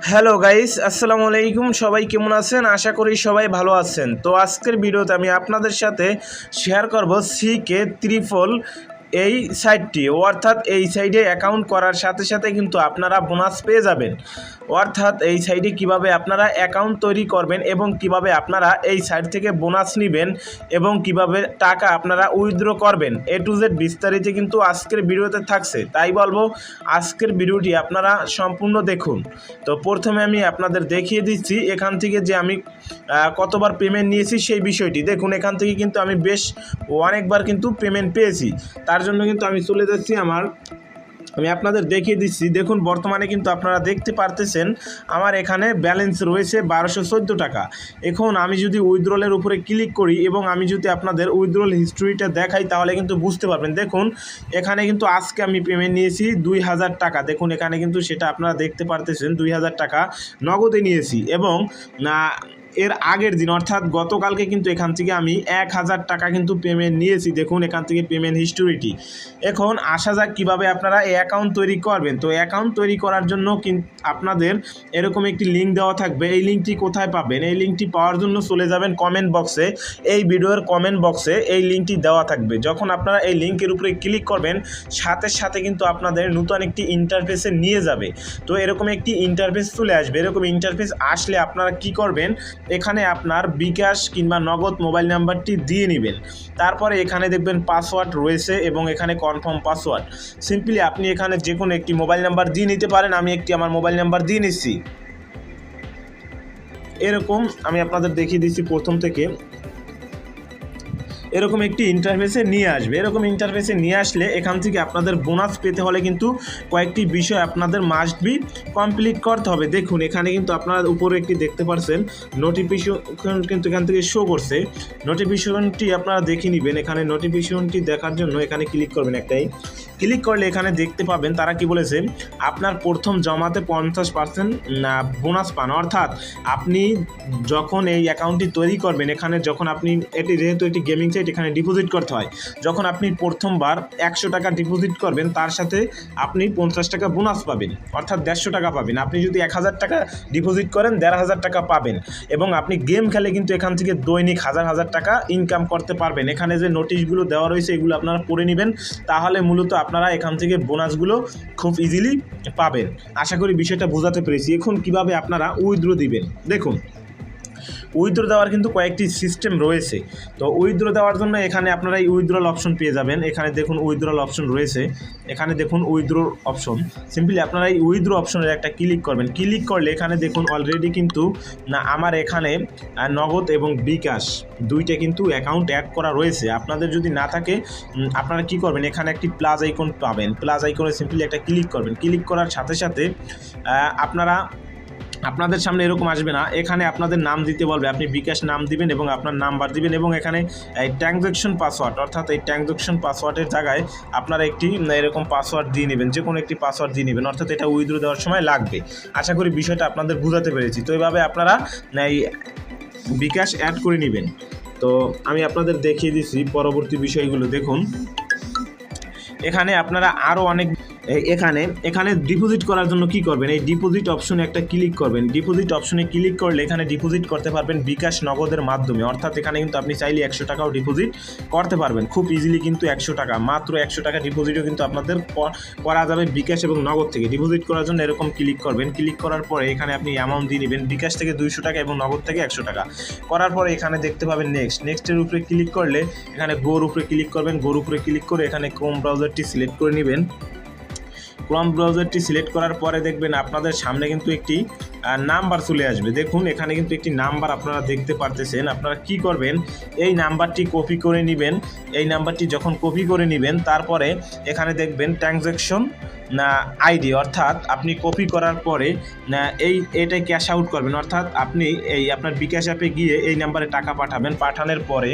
Hello guys আসসালামু আলাইকুম সবাই কেমন আছেন? আশা করি সবাই ভালো আছেন। তো আজকের ভিডিওতে আমি আপনাদের সাথে শেয়ার করব সি কে ত্রিফল এই সাইটটি, অর্থাৎ এই সাইডে অ্যাকাউন্ট করার সাথে সাথে কিন্তু আপনারা বোনাস পেয়ে যাবেন। অর্থাৎ এই সাইডে কীভাবে আপনারা অ্যাকাউন্ট তৈরি করবেন এবং কীভাবে আপনারা এই সাইট থেকে বোনাস নেবেন এবং কীভাবে টাকা আপনারা উইথড্র করবেন এ টু জেড বিস্তারিত কিন্তু আজকের ভিডিওতে থাকছে। তাই বলব, আজকের ভিডিওটি আপনারা সম্পূর্ণ দেখুন। তো প্রথমে আমি আপনাদের দেখিয়ে দিচ্ছি, এখান থেকে যে আমি কতবার পেমেন্ট নিয়েছি সেই বিষয়টি। দেখুন, এখান থেকে কিন্তু আমি বেশ অনেকবার কিন্তু পেমেন্ট পেয়েছি। তার জন্য কিন্তু আমি চলে যাচ্ছি আমার, আমি আপনাদের দেখিয়ে দিচ্ছি। দেখুন, বর্তমানে কিন্তু আপনারা দেখতে পারতেছেন, আমার এখানে ব্যালেন্স রয়েছে বারোশো চোদ্দ টাকা। এখন আমি যদি উইথড্রলের উপরে ক্লিক করি এবং আমি যদি আপনাদের উইথড্রল হিস্ট্রিটা দেখাই, তাহলে কিন্তু বুঝতে পারবেন। দেখুন, এখানে কিন্তু আজকে আমি পেমেন্ট নিয়েছি দুই হাজার টাকা। দেখুন, এখানে কিন্তু সেটা আপনারা দেখতে পারতেছেন, দুই হাজার টাকা নগদে নিয়েছি এবং না এর আগের দিন, অর্থাৎ গতকালকে কিন্তু এখান থেকে আমি এক হাজার টাকা কিন্তু পেমেন্ট নিয়েছি। দেখুন, এখান থেকে পেমেন্ট হিস্টোরিটি এখন আসা যাক কীভাবে আপনারা এই অ্যাকাউন্ট তৈরি করবেন। তো অ্যাকাউন্ট তৈরি করার জন্য আপনাদের এরকম একটি লিঙ্ক দেওয়া থাকবে। এই লিঙ্কটি কোথায় পাবেন? এই লিঙ্কটি পাওয়ার জন্য চলে যাবেন কমেন্ট বক্সে এই ভিডিওর কমেন্ট বক্সে এই লিঙ্কটি দেওয়া থাকবে। যখন আপনারা এই লিঙ্কের উপরে ক্লিক করবেন, সাথে সাথে কিন্তু আপনাদের নতুন একটি ইন্টারফেসে নিয়ে যাবে। তো এরকম একটি ইন্টারফেস চলে আসবে। এরকম ইন্টারফেস আসলে আপনারা কি করবেন? এখানে আপনার বিকাশ কিংবা নগদ মোবাইল নাম্বারটি দিয়ে নেবেন। তারপরে এখানে দেখবেন পাসওয়ার্ড রয়েছে এবং এখানে কনফার্ম পাসওয়ার্ড। সিম্পলি আপনি এখানে যে কোনো একটি মোবাইল নাম্বার দিয়ে নিতে পারেন, আমি একটি আমার মোবাইল নাম্বার দিয়ে নিচ্ছি। এরকম আমি আপনাদের দেখিয়ে দিচ্ছি প্রথম থেকে। এরকম একটি ইন্টারফেসে নিয়ে আসবে। এরকম ইন্টারফেসে নিয়ে আসলে এখান থেকে আপনাদের বোনাস পেতে হলে কিন্তু কয়েকটি বিষয় আপনাদের মাস্ট বি কমপ্লিট করতে হবে। দেখুন, এখানে কিন্তু আপনারা উপরে একটি দেখতে পারছেন নোটিফিকেশন কিন্তু এখান থেকে শো করছে। নোটিফিকেশনটি আপনারা দেখে নেবেন। এখানে নোটিফিকেশনটি দেখার জন্য এখানে ক্লিক করবেন একটাই। ক্লিক করলে এখানে দেখতে পাবেন তারা কি বলেছে, আপনার প্রথম জমাতে পঞ্চাশ পার্সেন্ট বোনাস পান। অর্থাৎ আপনি যখন এই অ্যাকাউন্টটি তৈরি করবেন, এখানে যখন আপনি এটি যেহেতু এটি গেমিং সাইট এখানে ডিপোজিট করতে হয়। যখন আপনি প্রথমবার একশো টাকা ডিপোজিট করবেন, তার সাথে আপনি পঞ্চাশ টাকা বোনাস পাবেন। অর্থাৎ দেড়শো টাকা পাবেন। আপনি যদি এক হাজার টাকা ডিপোজিট করেন, দেড় হাজার টাকা পাবেন। এবং আপনি গেম খেলে কিন্তু এখান থেকে দৈনিক হাজার হাজার টাকা ইনকাম করতে পারবেন। এখানে যে নোটিশগুলো দেওয়া রয়েছে, এগুলো আপনারা পড়ে নেবেন। তাহলে মূলত আপনারা এখান থেকে বোনাসগুলো খুব ইজিলি পাবেন। আশা করি বিষয়টা বোঝাতে পেরেছি। এখন কীভাবে আপনারা উইথড্র দিবেন? দেখুন উইথড্র দেওয়ার কিন্তু কয়েকটি সিস্টেম রয়েছে। তো উইথড্র দেওয়ার জন্য এখানে আপনারা এই উইথড্রল অপশন পেয়ে যাবেন। এখানে দেখুন উইথড্রল অপশন রয়েছে। এখানে দেখুন উইথড্র অপশন। সিম্পলি আপনারা এই উইথড্র অপশনের একটা ক্লিক করবেন। ক্লিক করলে এখানে দেখুন অলরেডি কিন্তু না, আমার এখানে নগদ এবং বিকাশ দুইটা কিন্তু অ্যাকাউন্ট অ্যাড করা রয়েছে। আপনাদের যদি না থাকে আপনারা কি করবেন? এখানে একটি প্লাস আইকন পাবেন। প্লাস আইকনে সিম্পলি একটা ক্লিক করবেন। ক্লিক করার সাথে সাথে আপনারা আপনাদের সামনে এরকম আসবে না। এখানে আপনাদের নাম দিতে বলবে, আপনি বিকাশ নাম দিবেন এবং আপনার নাম্বার দিবেন এবং এখানে এই ট্রানজ্যাকশন পাসওয়ার্ড অর্থাৎ এই ট্রানজ্যাকশন পাসওয়ার্ডের জায়গায় আপনারা একটি এরকম পাসওয়ার্ড দিয়ে নেবেন যে কোনো একটি পাসওয়ার্ড দিয়ে নেবেন, অর্থাৎ এটা উইথড্র দেওয়ার সময় লাগবে। আশা করি বিষয়টা আপনাদের বোঝাতে পেরেছি। তো এইভাবে আপনারা এই বিকাশ অ্যাড করে নেবেন। তো আমি আপনাদের দেখিয়ে দিচ্ছি পরবর্তী বিষয়গুলো। দেখুন, এখানে আপনারা আরও অনেক এখানে এখানে ডিপোজিট করার জন্য কি করবেন? এই ডিপোজিট অপশনে একটা ক্লিক করবেন। ডিপোজিট অপশনে ক্লিক করলে এখানে ডিপোজিট করতে পারবেন বিকাশ নগদের মাধ্যমে। অর্থাৎ এখানে কিন্তু আপনি চাইলে একশো টাকাও ডিপোজিট করতে পারবেন। খুব ইজিলি কিন্তু একশো টাকা। মাত্র একশো টাকা ডিপোজিটও কিন্তু আপনাদের করা যাবে বিকাশ এবং নগদ থেকে। ডিপোজিট করার জন্য এরকম ক্লিক করবেন। ক্লিক করার পরে এখানে আপনি অ্যামাউন্ট দিয়ে নেবেন। বিকাশ থেকে দুইশো টাকা এবং নগদ থেকে একশো টাকা। করার পরে এখানে দেখতে পাবেন নেক্সট নেক্সটের উপরে ক্লিক করলে এখানে গোর উপরে ক্লিক করবেন। গোর উপরে ক্লিক করে এখানে ক্রোম ব্রাউজারটি সিলেক্ট করে নেবেন। ক্রোম ব্রাউজারটি সিলেক্ট করার পরে দেখবেন আপনাদের সামনে কিন্তু একটি নাম্বার চলে আসবে। দেখুন, এখানে কিন্তু একটি নাম্বার আপনারা দেখতে পারতেছেন। আপনারা কি করবেন? এই নাম্বারটি কপি করে নেবেন। এই নাম্বারটি যখন কপি করে নেবেন, তারপরে এখানে দেখবেন ট্রানজ্যাকশন আইডি, অর্থাৎ আপনি কপি করার পরে না এই এটাই ক্যাশ আউট করবেন। অর্থাৎ আপনি এই আপনার বিকাশ অ্যাপে গিয়ে এই নাম্বারে টাকা পাঠাবেন। পাঠানোর পরে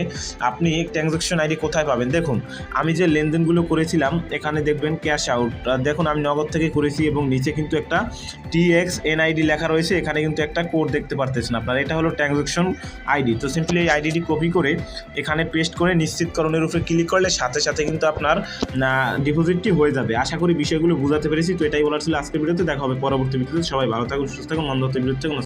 আপনি ট্রানজ্যাকশন আইডি কোথায় পাবেন? দেখুন, আমি যে লেনদেনগুলো করেছিলাম, এখানে দেখবেন ক্যাশ আউট দেখুন, আমি নগদ থেকে করেছি এবং নিচে কিন্তু একটা টিএক্স এনআইডি লেখা রয়েছে। এখানে কিন্তু একটা কোড দেখতে পারতেছেন আপনার। এটা হলো ট্রানজ্যাকশন আইডি তো সিম্পলি এই আইডিটি কপি করে এখানে পেস্ট করে নিশ্চিতকরণের উপরে ক্লিক করলে সাথে সাথে কিন্তু আপনার ডিপোজিটটি হয়ে যাবে। আশা করি বিষয়গুলো বুঝাতে পেরেছি। তো এটাই বলার ছিল আজকের ভিডিওতে। দেখা হবে পরবর্তী ভিডিওতে। সবাই ভালো থাকুন, সুস্থ থাকুন, মন্দ কোনো